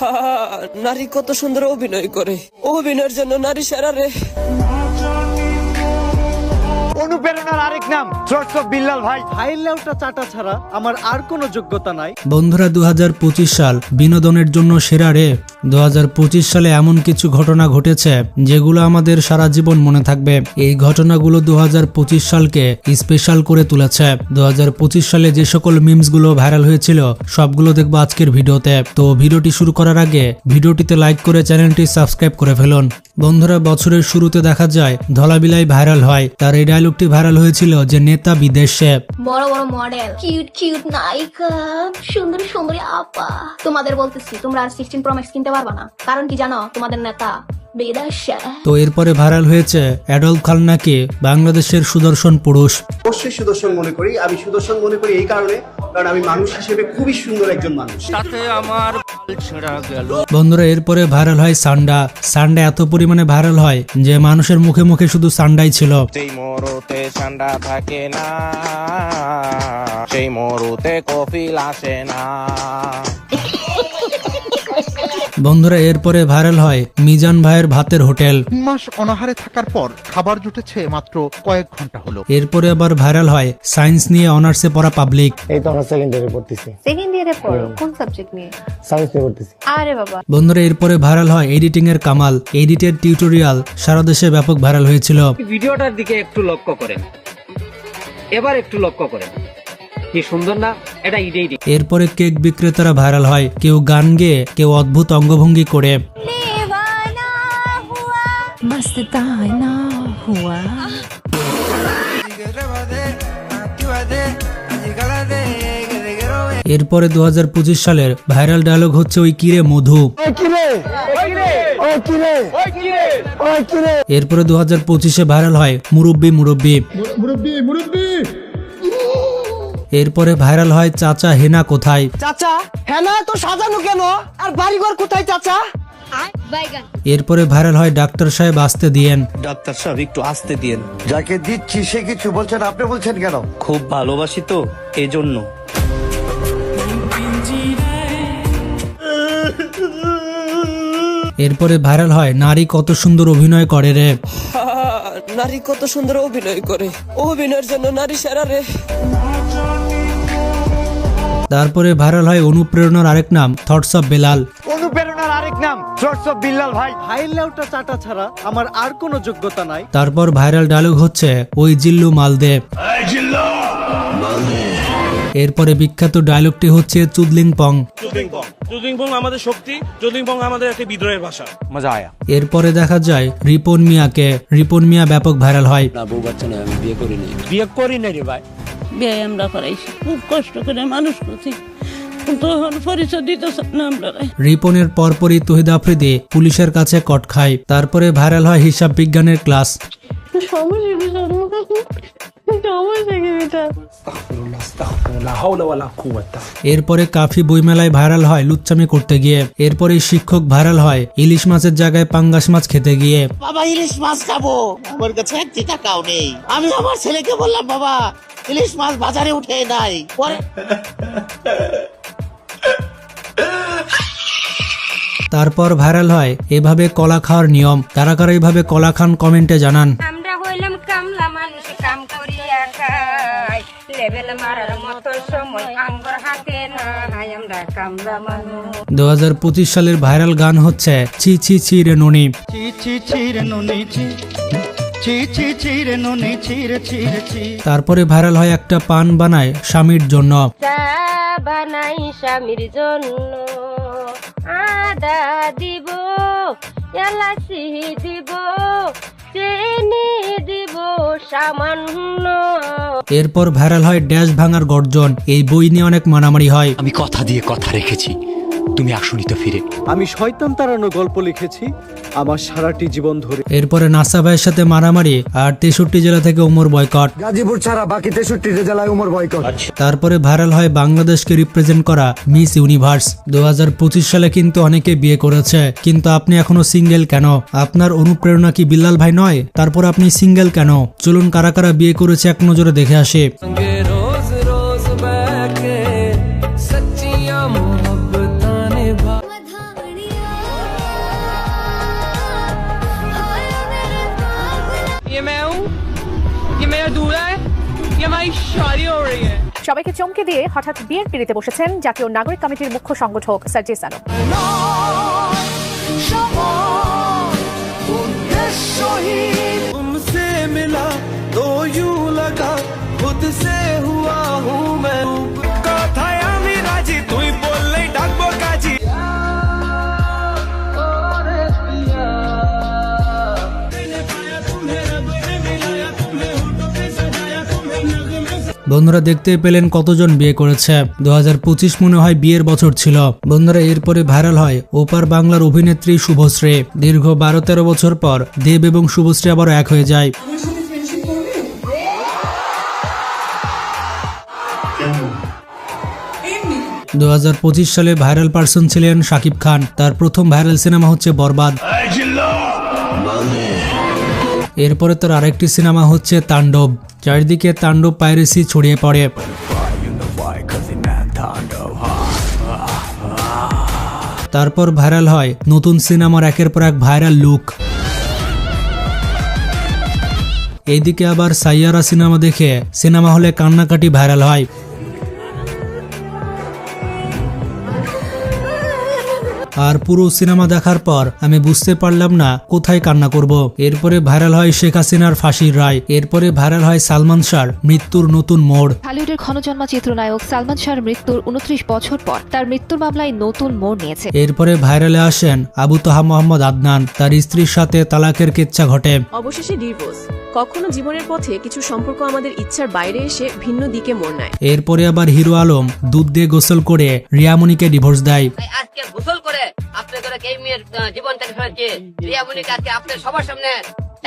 হা, নারী কত সুন্দর অভিনয় করে। অভিনয়ের জন্য নারী সেরা রে। অনুপ্রেরণার আরেক নাম পঁচিশ বিল্লাল ভাই। চাটা ছাড়া আমার আর কোনো যোগ্যতা নাই। বন্ধুরা দু হাজার পঁচিশ সাল বিনোদনের জন্য সেরা রে। দু হাজার পঁচিশ সালে এমন কিছু ঘটনা ঘটেছে যেগুলো আমাদের সারা জীবন মনে থাকবে। এই ঘটনাগুলো দু হাজার পঁচিশ সালকে স্পেশাল করে তুলেছে। দুহাজার পঁচিশ সালে যে সকল মিমসগুলো ভাইরাল হয়েছিল, সবগুলো দেখব আজকের ভিডিওতে। তো ভিডিওটি শুরু করার আগে ভিডিওটিতে লাইক করে চ্যানেলটি সাবস্ক্রাইব করে ফেলুন। বন্ধুরা, বছরের শুরুতে দেখা যায় ধলাবিলাই ভাইরাল হয়। তার এই ডায়লগটি ভাইরাল হয়েছিল যে নেতা বিদেশে। বড় বড় মডেল কিউট কিউট নায়িকা। সুন্দরী সুন্দরী, আপা। তোমাদের বলতেছি, তোমরা আর সিক্সটিন প্রো ম্যাক্স কিনতে পারবা না। কারণ কি জানো? তোমাদের নেতা তো এরপরে ভাইরাল হয়েছে অ্যাডলফ খান নাকি বাংলাদেশের সুদর্শন পুরুষ? অবশ্যই সুদর্শন মনে করি। আমি সুদর্শন মনে করি এই কারণে কারণ আমি মানুষ হিসেবে খুবই সুন্দর একজন মানুষ। বন্ধুরা এরপরে ভাইরাল হয় সান্ডা। সান্ডা এত পরিমাণে ভাইরাল হয় যে মানুষের মুখে মুখে শুধু সান্ডাই ছিল। সেই মরুতে ঠান্ডা থাকে না সেই মরুতে কফিল আসে না। বন্ধুরা এরপরে ভাইরাল হয় মিজান ভাইয়ের ভাতের হোটেল। তিন মাস অনাহারে থাকার পর খাবার জুটেছে মাত্র কয়েক ঘণ্টা হলো। এরপরে আবার ভাইরাল হয় সায়েন্স নিয়ে অনার্সে পড়া পাবলিক। এই তো আমরা সেকেন্ড ইয়ারে পড়তেছি। সেকেন্ড ইয়ারে পড়ো? কোন সাবজেক্ট নিয়ে? সায়েন্স নিয়ে পড়তেছি। আরে বাবা। বন্ধুরা এরপরে ভাইরাল হয় এডিটিং এর কামাল। এডিটের টিউটোরিয়াল সারা দেশে ব্যাপক ভাইরাল হয়েছিল। ভিডিওটার দিকে একটু লক্ষ্য করেন। এবার একটু লক্ষ্য করেন। কি সুন্দর না? এটা ইডেই এরপরে কেক বিক্রেতারা ভাইরাল হয়। কেউ গান গেয়ে কেউ অদ্ভুত অঙ্গভঙ্গি করে। এরপরে দু হাজার পঁচিশ সালের ভাইরাল ডায়লগ হচ্ছে ওই কিরে মধু। এরপরে দু হাজার পঁচিশে ভাইরাল হয় মুরব্বি মুরব্বি। এরপরে ভাইরাল হয় চাচা হেনা কোথায়? চাচা হেনা তো সাজানো কেন? আর বাড়িঘর কোথায় চাচা? এরপরে ভাইরাল হয় ডাক্তার সাহেব আসতে দিয়েন। ডাক্তার সাহেব একটু আসতে দিয়েন। যাকে দিচ্ছি সে কিছু বলছেন আপনি বলছেন কেন? খুব ভালোবাসি তো এই জন্য এরপরে ভাইরাল হয় নারী কত সুন্দর অভিনয় করে রে। নারী কত সুন্দর অভিনয় করে। অভিনয়ের জন্য নারী সেরা রে। তারপরে ভাইরাল হয় অনুপ্রেরণার আরেক নাম থটস অফ বেলাল অনুপ্রেরণার আরেক নাম থটস অফ বিল্লাল ভাই। হাইলাউটা চাটা ছাড়া আমার আর কোনো যোগ্যতা নাই। তারপর ভাইরাল ডায়লগ হচ্ছে ওই জিল্লু মালদে এরপরে বিখ্যাত ডায়লগটি হচ্ছে চুদলিং পং। আমাদের শক্তি আমাদের একটা বিদ্রোহের ভাষা। মজা আয়া। এরপরে দেখা যায় রিপন মিয়াকে। রিপন মিয়া ব্যাপক ভাইরাল হয়। বিয়ে করি না রে ভাই। বিয়ে আমরা করাইছি খুব কষ্ট করে মানুষ করছি। রিপনের পরপরই তহিদ আফ্রিদি পুলিশের কাছে কট খায়। তারপরে ভাইরাল হয় হিসাব বিজ্ঞানের ক্লাস। এরপরে কাফি বইমেলায় ভাইরাল হয় লুচ্চামি করতে গিয়ে। এরপরে শিক্ষক ভাইরাল হয় ইলিশ মাছের জায়গায় পাঙ্গাস মাছ খেতে গিয়ে। বাবা ইলিশ মাছ খাব। আমার কাছে একটি টাকাও নেই। আমি আমার ছেলেকে বললাম বাবা ইলিশ মাছ বাজারে উঠে নাই। পরে তারপর ভাইরাল হয় এভাবে কলা খাওয়ার নিয়ম। কারা কারা এইভাবে কলা খান কমেন্টে জানান। মতো সময় আঙ্গর হাতে নাই আমরা কামলা মানুষ। দু সালের ভাইরাল গান হচ্ছে ছি ছি ছি রে ননি। ছি ছি ছি রে নুনি ছি। ছি ছি ছি রে নুনি ছি রে ছি তারপরে ভাইরাল হয় একটা পান বানায় স্বামীর জন্য। বানাই স্বামীর জন্য। আদা দিব এলাচি দিব চিনি দিব সামান্য এরপর ভাইরাল হয় ড্যাশ ভাঙার গর্জন। এই বই নিয়ে অনেক মারামারি হয়। আমি কথা দিয়ে কথা রেখেছি। তুমি আসুনি তো ফিরে। আমি শয়তান তাড়ানো গল্প লিখেছি আমার সারাটি জীবন ধরে। এরপরে নাসা ভাইয়ের সাথে মারামারি আর তেষট্টি জেলা থেকে ওমর বয়কট। গাজীপুর ছাড়া বাকি তেষট্টি জেলায় উমর বয়কট। তারপরে ভাইরাল হয় বাংলাদেশকে রিপ্রেজেন্ট করা মিস ইউনিভার্স। দু হাজার পঁচিশ সালে কিন্তু অনেকে বিয়ে করেছে কিন্তু আপনি এখনও সিঙ্গেল কেন? আপনার অনুপ্রেরণা কি বিল্লাল ভাই নয়? তারপর আপনি সিঙ্গেল কেন? চলুন কারা কারা বিয়ে করেছে এক নজরে দেখে আসে। সবাইকে চমকে দিয়ে হঠাৎ বিয়ের পিড়িতে বসেছেন জাতীয় নাগরিক কমিটির মুখ্য সংগঠক সার্জিস আলম उनसे मिला तो यूं लगा खुद से हुआ বন্ধুরা দেখতে পেলেন কতজন বিয়ে করেছে। দু হাজার পঁচিশ মনে হয় বিয়ের বছর ছিল। বন্ধুরা, এরপরে ভাইরাল হয় ওপার বাংলার অভিনেত্রী শুভশ্রী। দীর্ঘ বারো তেরো বছর পর দেব এবং শুভশ্রী আবার এক হয়ে যায়। দু হাজার পঁচিশ সালে ভাইরাল পার্সন ছিলেন শাকিব খান। তার প্রথম ভাইরাল সিনেমা হচ্ছে বরবাদ। এরপরে তার আরেকটি সিনেমা হচ্ছে তাণ্ডব। চারিদিকে তাণ্ডব পাইরেসি ছড়িয়ে পড়ে। তারপর ভাইরাল হয় নতুন সিনেমার একের পর এক ভাইরাল লুক। এইদিকে আবার সাইয়ারা সিনেমা দেখে সিনেমা হলে কান্নাকাটি ভাইরাল হয়। আর পুরো সিনেমা দেখার পর আমি বুঝতে পারলাম না কোথায় কান্না করব। এরপরে ভাইরাল হয় শেখ হাসিনার ফাঁসির রায়। এরপরে ভাইরাল হয় সালমান শাহর মৃত্যুর নতুন মোড়। হলিউডের ক্ষণজন্মা চিত্রনায়ক সালমান শাহর মৃত্যুর উনত্রিশ বছর পর তার মৃত্যুর মামলায় নতুন মোড় নিয়েছে। এরপরে ভাইরালে আসেন আবু তাহা মোহাম্মদ আদনান। তার স্ত্রীর সাথে তালাকের কেচ্ছা ঘটে। অবশেষে ডিভোর্স। কখনো জীবনের পথে কিছু সম্পর্ক আমাদের ইচ্ছার বাইরে এসে ভিন্ন দিকে মোড় নেয়। এরপরে আবার হিরো আলম দুধ দিয়ে গোসল করে রিয়ামণিকে ডিভোর্স দেয়। আজকে গোসল করে আপনি করে এই মেয়ের জীবনটাকে ফেলছে রিয়ামণিকে আজকে আপনার সবার সামনে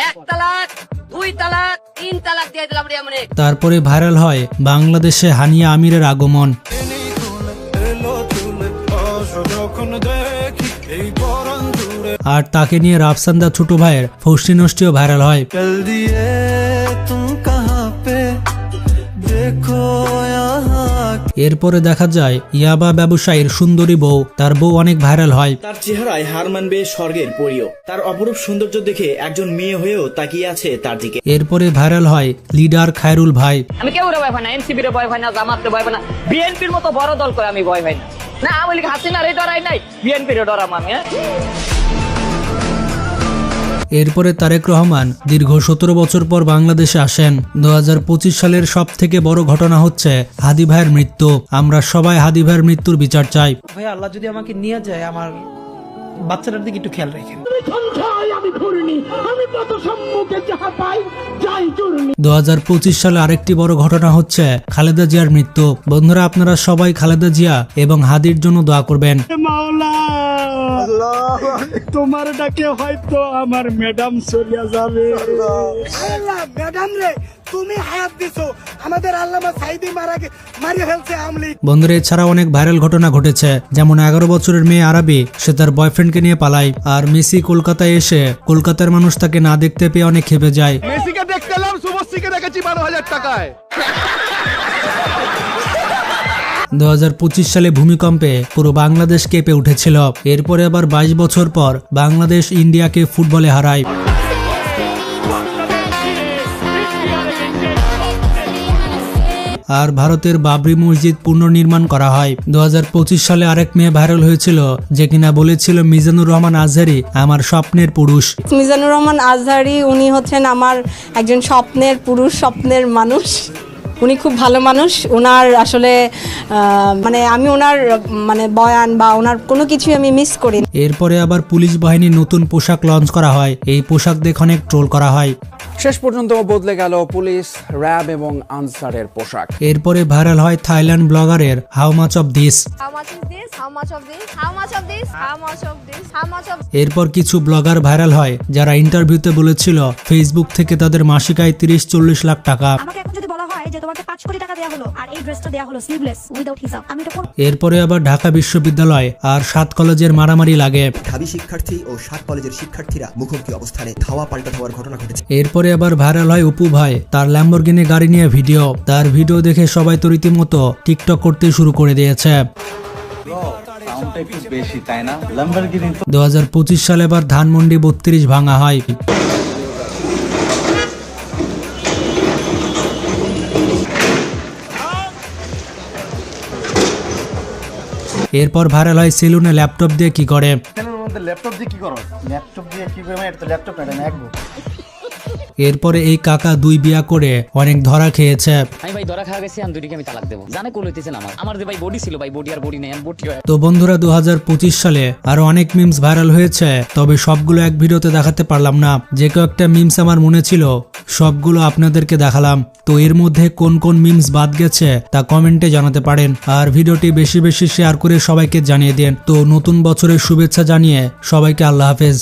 এক তালাক দুই তালাক তিন তালাক দিয়ে দিলাম রিয়ামণি। তারপরে ভাইরাল হয় বাংলাদেশে হানিয়া আমিরের আগমন। আর তাকে নিয়ে রাফসান্দা ছোট ভাইয়ের ফষ্টি নষ্টিও ভাইরাল হয়। এরপরে দেখা যায় ইয়াবা ব্যবসায়ীর সুন্দরী বউ তার বউ অনেক ভাইরাল হয়। তার চেহারায় হার মানবে স্বর্গের পরিও। তার অপরূপ সৌন্দর্য দেখে একজন মেয়ে হয়েও তাকিয়ে আছে তার দিকে। এরপরে ভাইরাল হয় লিডার খায়রুল ভাই। আমি কেউ ভয় পাই না এনসিপির ভয় পাই না জামাতে ভয় পাই না বিএনপির মতো বড় দল করে আমি ভয় পাই না। না আমি হাসিনা এই ডরাই নাই বিএনপির ডরাম আমি হ্যাঁ? এরপরে তারেক রহমান দীর্ঘ সতেরো বছর পর বাংলাদেশে আসেন। দু হাজার পঁচিশ সালের সব থেকে বড় ঘটনা হচ্ছে হাদি ভাইয়ের মৃত্যু। আমরা সবাই হাদি ভাইয়ের মৃত্যুর বিচার চাই। ভাই আল্লাহ যদি আমাকে নিয়ে যায় আমার বাচ্চাটার দিকে একটু খেয়াল রাখেন। দু সালে আরেকটি বড় ঘটনা হচ্ছে খালেদা জিয়ার মৃত্যু। বন্ধুরা আপনারা সবাই খালেদা জিয়া এবং হাদির জন্য দোয়া করবেন। মাওলা তোমার ডাকে হয়তো আমার ম্যাডাম চলিয়া যাবে। ম্যাডাম রে তুমি হায়াত দিছো। আমাদের আল্লামা সাইদি মারা গে- মারিয়ে ফেলছে আমলি। বন্ধুরা এছাড়া অনেক ভাইরাল ঘটনা ঘটেছে। যেমন এগারো বছরের মেয়ে আরবি সে তার বয়ফ্রেন্ডকে নিয়ে পালায়। আর মেসি কলকাতায় এসে কলকাতার মানুষ তাকে না দেখতে পেয়ে অনেক খেপে যায়। মেসিকে দেখতে এলাম শুভশ্রীকে দেখেছি বারো হাজার টাকায়। দু হাজার পঁচিশ সালে ভূমিকম্পে পুরো বাংলাদেশ কেঁপে উঠেছিল। এরপরে আবার বাইশ বছর পর বাংলাদেশ ইন্ডিয়াকে ফুটবলে হারায়। আর ভারতের বাবরি মসজিদ পুনর্নির্মাণ করা হয়। দু হাজার পঁচিশ সালে আরেক মেয়ে ভাইরাল হয়েছিল, যে কিনা বলেছিল, মিজানুর রহমান আজহারি আমার স্বপ্নের পুরুষ। মিজানুর রহমান আজহারি, উনি হচ্ছেন আমার একজন স্বপ্নের পুরুষ, স্বপ্নের মানুষ। উনি খুব ভালো মানুষ। ওনার আসলে মানে আমি ওনার মানে বয়ান বা ওনার কোনো কিছুই আমি মিস করি না। এরপরে আবার পুলিশ বাহিনীর নতুন পোশাক লঞ্চ করা হয়। এই পোশাক দেখে অনেক ট্রোল করা হয়। শেষ পর্যন্ত বদলে গেল পুলিশ র্যাব এবং আনসারের পোশাক। এরপরে ভাইরাল হয় থাইল্যান্ড ব্লগারের হাউ মাচ অফ দিস এরপর কিছু ব্লগার ভাইরাল হয় যারা ইন্টারভিউতে বলেছিল ফেসবুক থেকে তাদের মাসিক আয় তিরিশ চল্লিশ লাখ টাকা। যে তোমাকে পাঁচ কোটি টাকা দেওয়া হলো আর এই ড্রেসটা দেওয়া হলো স্লিভলেস উইদাউট হিসাব আমি এটা এরপরে আবার ঢাকা বিশ্ববিদ্যালয় আর সাত কলেজের মারামারি লাগে। ঢাবি শিক্ষার্থী ও সাত কলেজের শিক্ষার্থীরা মুখোমুখি অবস্থানে ধাওয়া পাল্টা ধাওয়ার ঘটনা ঘটেছে। এরপরে আবার ভাইরাল হয় অপু ভাই তার ল্যাম্বরগিনি গাড়ি নিয়ে ভিডিও। তার ভিডিও দেখে সবাই তো রীতিমতো টিকটক করতে শুরু করে দিয়েছে। বেশি তাই না? ল্যাম্বরগিনি দু সালে এবার ধানমন্ডি বত্রিশ ভাঙা হয়। এরপর ভাইরাল হয় সেলুনে ল্যাপটপ দিয়ে কি করে? ল্যাপটপ দিয়ে কি করো ল্যাপটপ দিয়ে কি করে? তো ল্যাপটপ এরপরে এই কাকা দুই বিয়া করে অনেক ধরা খেয়েছে। আমি ভাই ধরা খাওয়া গেছি আমি দুটিকে আমি তালাক দেবো। জানে কোল হইতেছেন আমার? আমার যে ভাই বডি ছিল ভাই বডি আর বডি নেই আমি বডি তো বন্ধুরা দু হাজার পঁচিশ সালে আরও অনেক মিমস ভাইরাল হয়েছে তবে সবগুলো এক ভিডিওতে দেখাতে পারলাম না। যে কয়েকটা মিমস আমার মনে ছিল সবগুলো আপনাদেরকে দেখালাম। তো এর মধ্যে কোন কোন মিমস বাদ গেছে তা কমেন্টে জানাতে পারেন। আর ভিডিওটি বেশি বেশি শেয়ার করে সবাইকে জানিয়ে দেন। তো নতুন বছরের শুভেচ্ছা জানিয়ে সবাইকে আল্লাহ হাফেজ।